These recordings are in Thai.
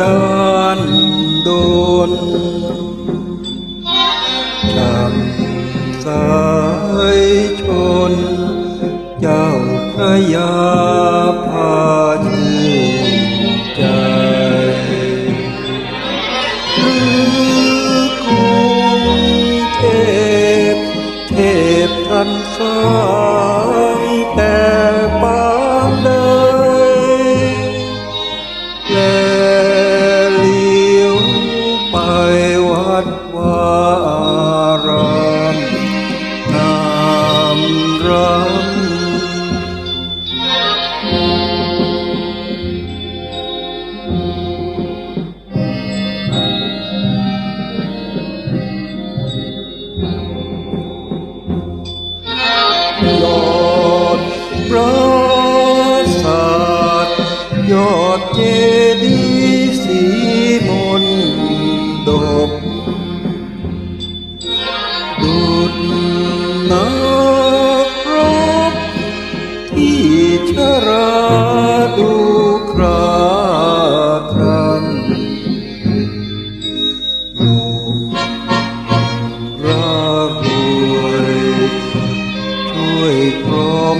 ดานโดนช่ำสายชน เจ้าพระยาพาชื่นใจหรือกรุงเทพเทพทันสา รำยอดปราสาทยอดเจดีย์สีมนดบดุดนัก ด้วยพร้อม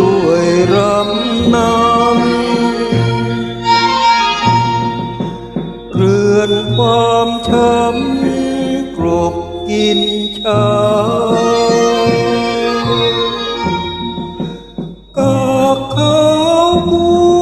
ด้วยรำนำเรือนความช้ำกรบกินช้าก็เขาวกู